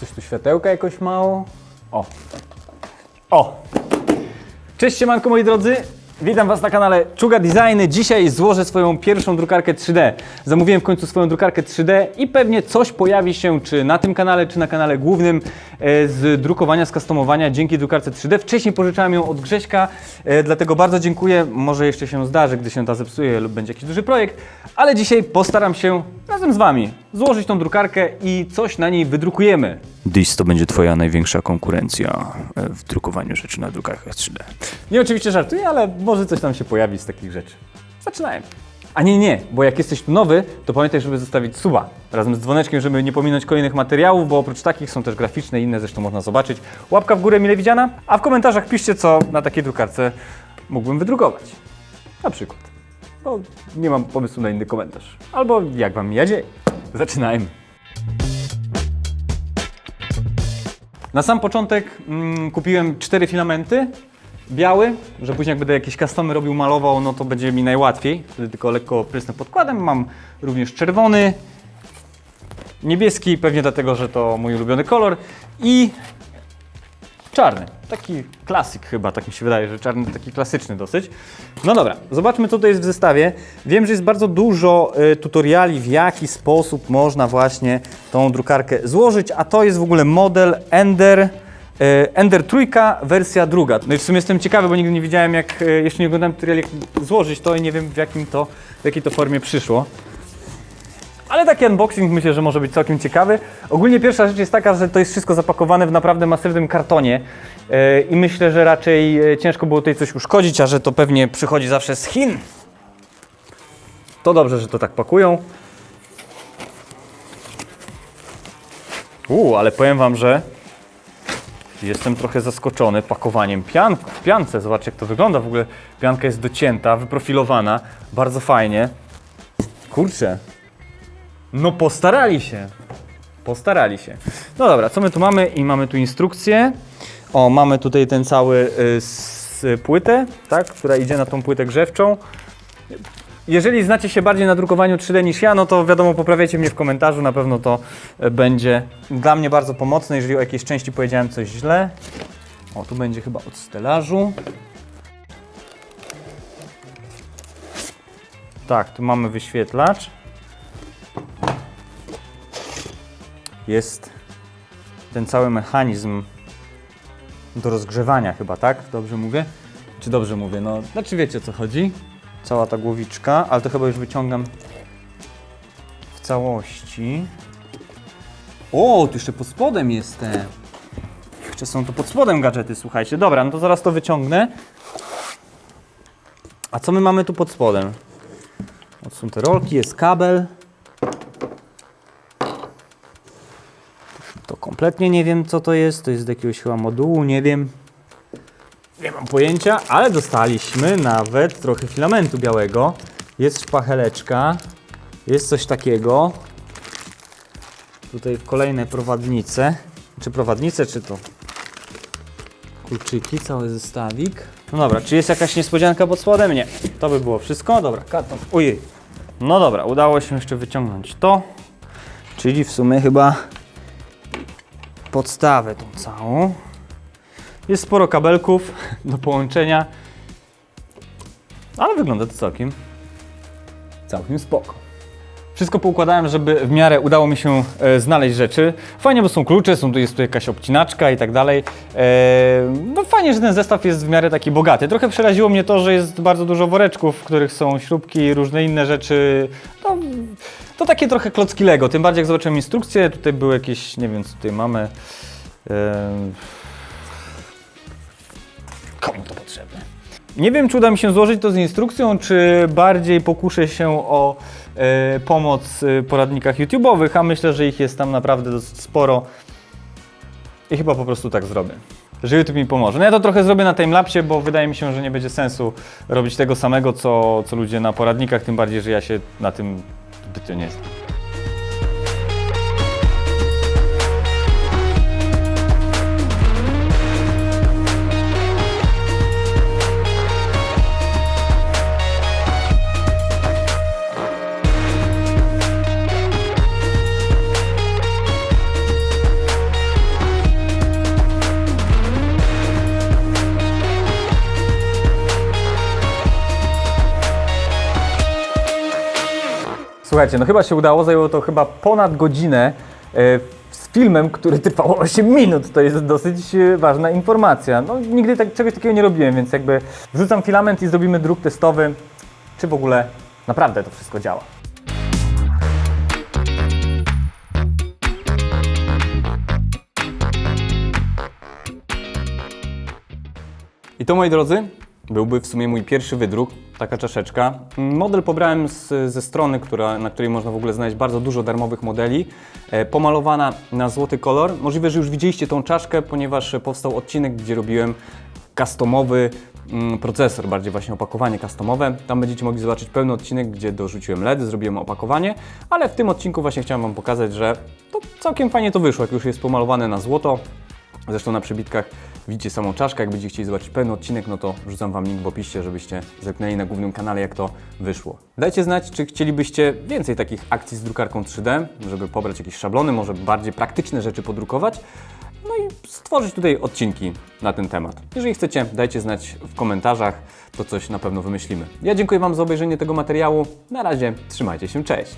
Coś tu światełka jakoś mało. O. O. Cześć siemanko moi drodzy. Witam Was na kanale Czuga Designy. Dzisiaj złożę swoją pierwszą drukarkę 3D. Zamówiłem w końcu swoją drukarkę 3D i pewnie coś pojawi się czy na tym kanale, czy na kanale głównym e, z drukowania, z customowania dzięki drukarce 3D. Wcześniej pożyczałem ją od Grześka, e, dlatego bardzo dziękuję. Może jeszcze się zdarzy, gdy się ta zepsuje lub będzie jakiś duży projekt, ale dzisiaj postaram się razem z Wami złożyć tą drukarkę i coś na niej wydrukujemy. Dziś to będzie Twoja największa konkurencja e, w drukowaniu rzeczy na drukarkach 3D. Nie, oczywiście żartuję, ale może coś tam się pojawi z takich rzeczy. Zaczynajmy. A nie, nie, bo jak jesteś tu nowy, to pamiętaj, żeby zostawić suba razem z dzwoneczkiem, żeby nie pominąć kolejnych materiałów, bo oprócz takich są też graficzne i inne, zresztą można zobaczyć. Łapka w górę mile widziana, a w komentarzach piszcie, co na takiej drukarce mógłbym wydrukować. Na przykład. Bo nie mam pomysłu na inny komentarz. Albo jak wam jadzie. Zaczynajmy. Na sam początek mm, kupiłem cztery filamenty. Biały, że później jak będę jakieś customy robił, malował, no to będzie mi najłatwiej. Wtedy tylko lekko prysnę podkładem. Mam również czerwony, niebieski, pewnie dlatego, że to mój ulubiony kolor i czarny. Taki klasyk chyba, tak mi się wydaje, że czarny taki klasyczny dosyć. No dobra, zobaczmy co to jest w zestawie. Wiem, że jest bardzo dużo y, tutoriali, w jaki sposób można właśnie tą drukarkę złożyć, a to jest w ogóle model Ender, y, Ender trójka, wersja druga. No i w sumie jestem ciekawy, bo nigdy nie widziałem jak, y, jeszcze nie oglądałem tutoriali jak złożyć to i nie wiem w, jakim to, w jakiej to formie przyszło. Ale taki unboxing myślę, że może być całkiem ciekawy. Ogólnie pierwsza rzecz jest taka, że to jest wszystko zapakowane w naprawdę masywnym kartonie yy, i myślę, że raczej yy, ciężko było tutaj coś uszkodzić, a że to pewnie przychodzi zawsze z Chin. To dobrze, że to tak pakują. Uuu, ale powiem Wam, że jestem trochę zaskoczony pakowaniem pian w piance. Zobaczcie, jak to wygląda. W ogóle pianka jest docięta, wyprofilowana. Bardzo fajnie. Kurczę, no postarali się. Postarali się. No dobra, co my tu mamy? I mamy tu instrukcję. O, mamy tutaj ten cały y, s, płytę, tak, która idzie na tą płytę grzewczą. Jeżeli znacie się bardziej na drukowaniu 3D niż ja, no to wiadomo, poprawiajcie mnie w komentarzu, na pewno to e, będzie dla mnie bardzo pomocne, jeżeli o jakiejś części powiedziałem coś źle. O, tu będzie chyba od stelażu. Tak, tu mamy wyświetlacz. Jest ten cały mechanizm do rozgrzewania chyba, tak? Dobrze mówię? Czy dobrze mówię? No, znaczy wiecie o co chodzi. Cała ta głowiczka, ale to chyba już wyciągam w całości. O, tu jeszcze pod spodem jest te. Jeszcze są tu pod spodem gadżety, słuchajcie. Dobra, no to zaraz to wyciągnę. A co my mamy tu pod spodem? Odsunięte rolki, jest kabel. Kompletnie nie wiem, co to jest. To jest z jakiegoś chyba modułu, nie wiem. Nie mam pojęcia, ale dostaliśmy nawet trochę filamentu białego. Jest szpacheleczka, jest coś takiego. Tutaj kolejne prowadnice. Czy prowadnice, czy to kluczyki, cały zestawik. No dobra, czy jest jakaś niespodzianka pod spodem? Nie. To by było wszystko. Dobra, karton. Ojej. No dobra, udało się jeszcze wyciągnąć to. Czyli w sumie chyba podstawę tą całą. Jest sporo kabelków do połączenia, ale wygląda to całkiem, całkiem spoko. Wszystko poukładałem, żeby w miarę udało mi się e, znaleźć rzeczy. Fajnie, bo są klucze, są tu, jest tu jakaś obcinaczka i tak dalej. E, no fajnie, że ten zestaw jest w miarę taki bogaty. Trochę przeraziło mnie to, że jest bardzo dużo woreczków, w których są śrubki różne inne rzeczy. No, to takie trochę klocki Lego, tym bardziej jak zobaczyłem instrukcję, tutaj były jakieś, nie wiem co tutaj mamy. Em, Komu to potrzebne? Nie wiem, czy uda mi się złożyć to z instrukcją, czy bardziej pokuszę się o e, pomoc w poradnikach YouTube'owych, a myślę, że ich jest tam naprawdę dosyć sporo. I chyba po prostu tak zrobię. Że YouTube mi pomoże. No ja to trochę zrobię na timelapsie, bo wydaje mi się, że nie będzie sensu robić tego samego, co, co ludzie na poradnikach, tym bardziej, że ja się na tym zbytnio nie znam. Słuchajcie, no chyba się udało, zajęło to chyba ponad godzinę e, z filmem, który trwał 8 minut. To jest dosyć e, ważna informacja. No nigdy tak, czegoś takiego nie robiłem, więc jakby wrzucam filament i zrobimy druk testowy, czy w ogóle naprawdę to wszystko działa. I to, moi drodzy, byłby w sumie mój pierwszy wydruk, taka czaszeczka. Model pobrałem z, ze strony, która, na której można w ogóle znaleźć bardzo dużo darmowych modeli, e, pomalowana na złoty kolor. Możliwe, że już widzieliście tą czaszkę, ponieważ powstał odcinek, gdzie robiłem customowy mm, procesor, bardziej właśnie opakowanie customowe. Tam będziecie mogli zobaczyć pełny odcinek, gdzie dorzuciłem LEDy, zrobiłem opakowanie, ale w tym odcinku właśnie chciałem Wam pokazać, że to całkiem fajnie to wyszło, jak już jest pomalowane na złoto. Zresztą na przybitkach widzicie samą czaszkę. Jak będziecie chcieli zobaczyć pełny odcinek, no to wrzucam Wam link w opisie, żebyście zerknęli na głównym kanale, jak to wyszło. Dajcie znać, czy chcielibyście więcej takich akcji z drukarką 3D, żeby pobrać jakieś szablony, może bardziej praktyczne rzeczy podrukować. No i stworzyć tutaj odcinki na ten temat. Jeżeli chcecie, dajcie znać w komentarzach, to coś na pewno wymyślimy. Ja dziękuję Wam za obejrzenie tego materiału. Na razie, trzymajcie się, cześć!